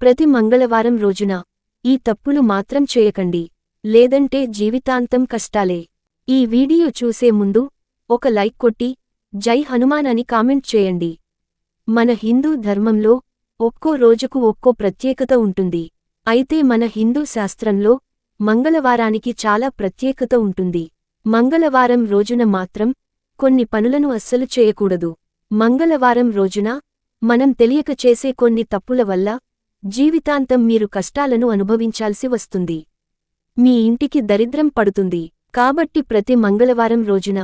ప్రతి మంగళవారం రోజున ఈ తప్పులు మాత్రం చేయకండి. లేదంటే జీవితాంతం కష్టాలే. ఈ వీడియో చూసే ముందు ఒక లైక్ కొట్టి జై హనుమాన్ అని కామెంట్ చేయండి. మన హిందూ ధర్మంలో ఒక్కో రోజుకు ఒక్కో ప్రత్యేకత ఉంటుంది. అయితే మన హిందూ శాస్త్రంలో మంగళవారానికి చాలా ప్రత్యేకత ఉంటుంది. మంగళవారం రోజున మాత్రం కొన్ని పనులను అస్సలు చేయకూడదు. మంగళవారం రోజున మనం తెలియక చేసే కొన్ని తప్పుల వల్ల జీవితాంతం మీరు కష్టాలను అనుభవించాల్సి వస్తుంది. మీ ఇంటికి దరిద్రం పడుతుంది. కాబట్టి ప్రతి మంగళవారం రోజున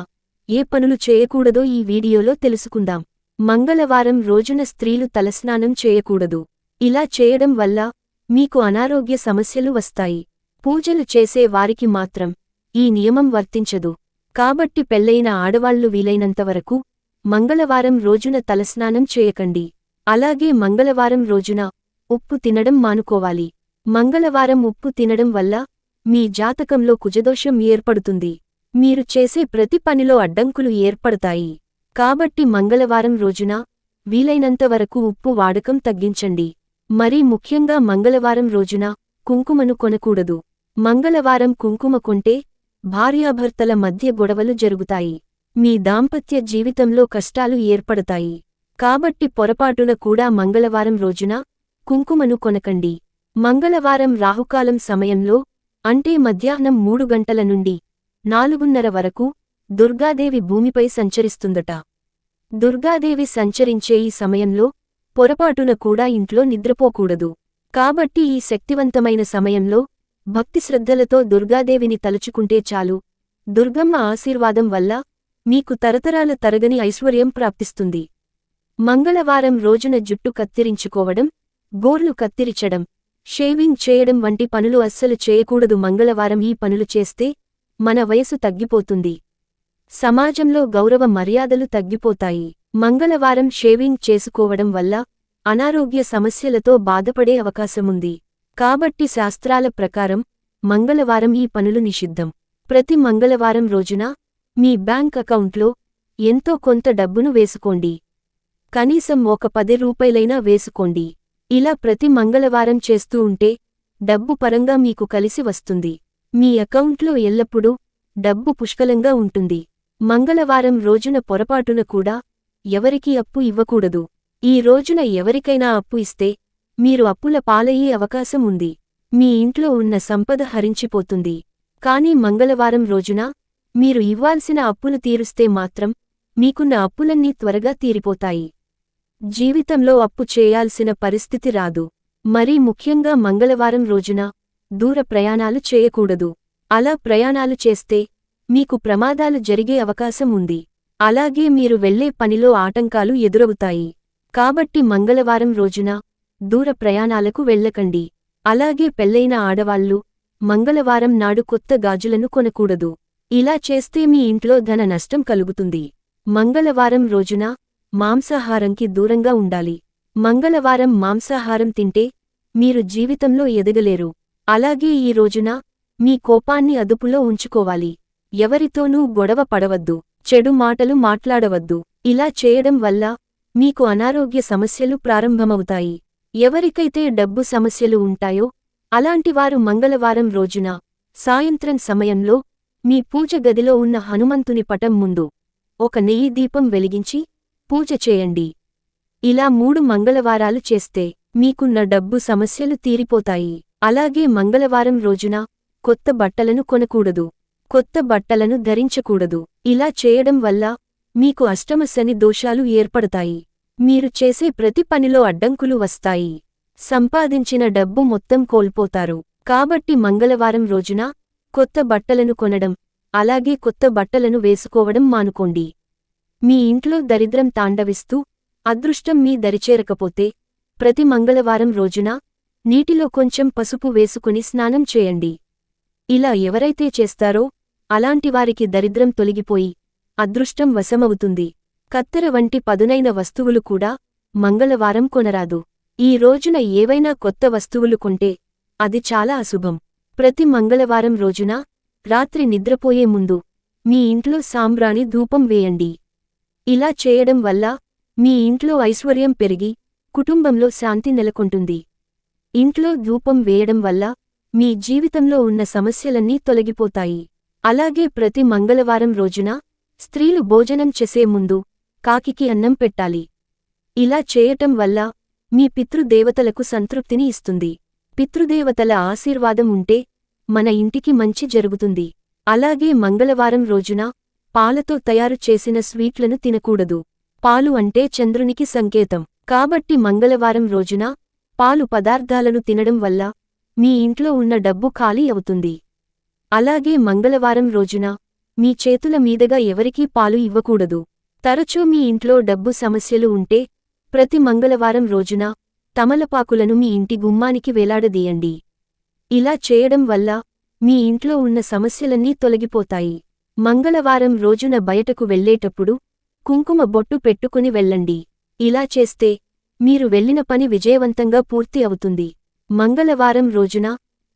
ఏ పనులు చేయకూడదో ఈ వీడియోలో తెలుసుకుందాం. మంగళవారం రోజున స్త్రీలు తలస్నానం చేయకూడదు. ఇలా చేయడం వల్ల మీకు అనారోగ్య సమస్యలు వస్తాయి. పూజలు చేసే వారికి మాత్రం ఈ నియమం వర్తించదు. కాబట్టి పెళ్ళైన ఆడవాళ్ళు వీలైనంతవరకు మంగళవారం రోజున తలస్నానం చేయకండి. అలాగే మంగళవారం రోజున ఉప్పు తినడం మానుకోవాలి. మంగళవారం ఉప్పు తినడం వల్ల మీ జాతకంలో కుజదోషం ఏర్పడుతుంది. మీరు చేసే ప్రతి పనిలో అడ్డంకులు ఏర్పడతాయి. కాబట్టి మంగళవారం రోజున వీలైనంతవరకు ఉప్పు వాడకం తగ్గించండి. మరీ ముఖ్యంగా మంగళవారం రోజున కుంకుమను కొనకూడదు. మంగళవారం కుంకుమ కొంటే భార్యాభర్తల మధ్య గొడవలు జరుగుతాయి. మీ దాంపత్య జీవితంలో కష్టాలు ఏర్పడతాయి. కాబట్టి పొరపాటున కూడా మంగళవారం రోజున కుంకుమను కొనకండి. మంగళవారం రాహుకాలం సమయంలో అంటే మధ్యాహ్నం మూడు గంటల నుండి నాలుగున్నర వరకు దుర్గాదేవి భూమిపై సంచరిస్తుందట. దుర్గాదేవి సంచరించే ఈ సమయంలో పొరపాటున కూడా ఇంట్లో నిద్రపోకూడదు. కాబట్టి ఈ శక్తివంతమైన సమయంలో భక్తిశ్రద్ధలతో దుర్గాదేవిని తలుచుకుంటే చాలు. దుర్గమ్మ ఆశీర్వాదం వల్ల మీకు తరతరాల తరగని ఐశ్వర్యం ప్రాప్తిస్తుంది. మంగళవారం రోజున జుట్టు కత్తిరించుకోవడం గోర్లు కత్తిరించడం షేవింగ్ చేయడం వంటి పనులు అస్సలు చేయకూడదు. మంగళవారం ఈ పనులు చేస్తే మన వయసు తగ్గిపోతుంది. సమాజంలో గౌరవ మర్యాదలు తగ్గిపోతాయి. మంగళవారం షేవింగ్ చేసుకోవడం వల్ల అనారోగ్య సమస్యలతో బాధపడే అవకాశముంది. కాబట్టి శాస్త్రాల ప్రకారం మంగళవారం ఈ పనులు నిషిద్ధం. ప్రతి మంగళవారం రోజున మీ బ్యాంక్ అకౌంట్లో ఎంతో కొంత డబ్బును వేసుకోండి. కనీసం ఒక పది రూపాయలైనా వేసుకోండి. ఇలా ప్రతి మంగళవారం చేస్తూ ఉంటే డబ్బు పరంగా మీకు కలిసి వస్తుంది. మీ అకౌంట్లో ఎల్లప్పుడూ డబ్బు పుష్కలంగా ఉంటుంది. మంగళవారం రోజున పొరపాటున కూడా ఎవరికీ అప్పు ఇవ్వకూడదు. ఈ రోజున ఎవరికైనా అప్పు ఇస్తే మీరు అప్పుల పాలయ్యే అవకాశం ఉంది. మీ ఇంట్లో ఉన్న సంపద హరించిపోతుంది. కానీ మంగళవారం రోజున మీరు ఇవ్వాల్సిన అప్పులు తీరుస్తే మాత్రం మీకున్న అప్పులన్నీ త్వరగా తీరిపోతాయి. జీవితంలో అప్పు చేయాల్సిన పరిస్థితి రాదు. మరీ ముఖ్యంగా మంగళవారం రోజున దూర ప్రయాణాలు చేయకూడదు. అలా ప్రయాణాలు చేస్తే మీకు ప్రమాదాలు జరిగే అవకాశం ఉంది. అలాగే మీరు వెళ్ళే పనిలో ఆటంకాలు ఎదురవుతాయి. కాబట్టి మంగళవారం రోజున దూర ప్రయాణాలకు వెళ్ళకండి. అలాగే పెళ్ళైన ఆడవాళ్ళు మంగళవారం నాడు కొత్త గాజులను కొనకూడదు. ఇలా చేస్తే మీ ఇంట్లో ధన నష్టం కలుగుతుంది. మంగళవారం రోజున మాంసాహారంకి దూరంగా ఉండాలి. మంగళవారం మాంసాహారం తింటే మీరు జీవితంలో ఎదగలేరు. అలాగే ఈ రోజున మీ కోపాన్ని అదుపులో ఉంచుకోవాలి. ఎవరితోనూ గొడవ పడవద్దు. చెడు మాటలు మాట్లాడవద్దు. ఇలా చేయడం వల్ల మీకు అనారోగ్య సమస్యలు ప్రారంభమవుతాయి. ఎవరికైతే డబ్బు సమస్యలు ఉంటాయో అలాంటివారు మంగళవారం రోజున సాయంత్రం సమయంలో మీ పూజ గదిలో ఉన్న హనుమంతుని పటం ముందు ఒక నెయ్యి దీపం వెలిగించి పూజ చేయండి. ఇలా మూడు మంగళవారాలు చేస్తే మీకున్న డబ్బు సమస్యలు తీరిపోతాయి. అలాగే మంగళవారం రోజున కొత్త బట్టలను కొనకూడదు. కొత్త బట్టలను ధరించకూడదు. ఇలా చేయడం వల్ల మీకు అష్టమశని దోషాలు ఏర్పడతాయి. మీరు చేసే ప్రతి పనిలో అడ్డంకులు వస్తాయి. సంపాదించిన డబ్బు మొత్తం కోల్పోతారు. కాబట్టి మంగళవారం రోజున కొత్త బట్టలను కొనడం అలాగే కొత్త బట్టలను వేసుకోవడం మానుకోండి. మీ ఇంట్లో దరిద్రం తాండవిస్తూ అదృష్టం మీ దరిచేరకపోతే ప్రతి మంగళవారం రోజున నీటిలో కొంచెం పసుపు వేసుకుని స్నానం చేయండి. ఇలా ఎవరైతే చేస్తారో అలాంటివారికి దరిద్రం తొలగిపోయి అదృష్టం వశమవుతుంది. కత్తెర వంటి పదునైన వస్తువులు కూడా మంగళవారం కొనరాదు. ఈ రోజున ఏవైనా కొత్త వస్తువులు కొంటే అది చాలా అశుభం. ప్రతి మంగళవారం రోజున రాత్రి నిద్రపోయే ముందు మీ ఇంట్లో సాంబ్రాణి ధూపం వేయండి. ఇలా చేయడం వల్ల మీ ఇంట్లో ఐశ్వర్యం పెరిగి కుటుంబంలో శాంతి నెలకొంటుంది. ఇంట్లో ధూపం వేయడం వల్ల మీ జీవితంలో ఉన్న సమస్యలన్నీ తొలగిపోతాయి. అలాగే ప్రతి మంగళవారం రోజున స్త్రీలు భోజనం చేసే ముందు కాకికి అన్నం పెట్టాలి. ఇలా చేయటం వల్ల మీ పితృదేవతలకు సంతృప్తిని ఇస్తుంది. పితృదేవతల ఆశీర్వాదం ఉంటే మన ఇంటికి మంచి జరుగుతుంది. అలాగే మంగళవారం రోజున పాలతో తయారు చేసిన స్వీట్లను తినకూడదు. పాలు అంటే చంద్రునికి సంకేతం. కాబట్టి మంగళవారం రోజున పాలు పదార్థాలను తినడం వల్ల మీ ఇంట్లో ఉన్న డబ్బు ఖాళీ అవుతుంది. అలాగే మంగళవారం రోజున మీ చేతుల మీదగా ఎవరికీ పాలు ఇవ్వకూడదు. తరచూ మీ ఇంట్లో డబ్బు సమస్యలు ఉంటే ప్రతి మంగళవారం రోజున తమలపాకులను మీ ఇంటి గుమ్మానికి వేలాడదీయండి. ఇలా చేయడం వల్ల మీ ఇంట్లో ఉన్న సమస్యలన్నీ తొలగిపోతాయి. మంగళవారం రోజున బయటకు వెళ్ళేటప్పుడు కుంకుమ బొట్టు పెట్టుకుని వెళ్ళండి. ఇలా చేస్తే మీరు వెళ్ళిన పని విజయవంతంగా పూర్తి అవుతుంది. మంగళవారం రోజున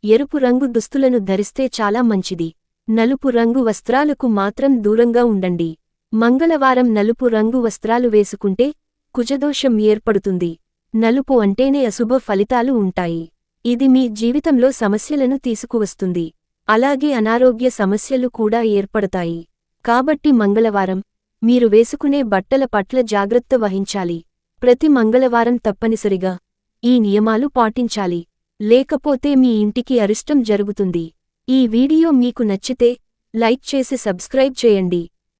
ఎరుపు రంగు దుస్తులను ధరిస్తే చాలా మంచిది. నలుపు రంగు వస్త్రాలకు మాత్రం దూరంగా ఉండండి. మంగళవారం నలుపు రంగు వస్త్రాలు వేసుకుంటే కుజదోషం ఏర్పడుతుంది. నలుపు అంటేనే అశుభ ఫలితాలు ఉంటాయి. ఇది మీ జీవితంలో సమస్యలను తీసుకువస్తుంది. అలాగే అనారోగ్య సమస్యలు కూడా ఏర్పడతాయి. కాబట్టి మంగళవారం మీరు వేసుకునే బట్టల పట్ల జాగ్రత్త వహించాలి. ప్రతి మంగళవారం తప్పనిసరిగా ఈ నియమాలు పాటించాలి. లేకపోతే మీ ఇంటికి అరిష్టం జరుగుతుంది. ఈ వీడియో మీకు నచ్చితే లైక్ చేసి సబ్స్క్రైబ్ చేయండి.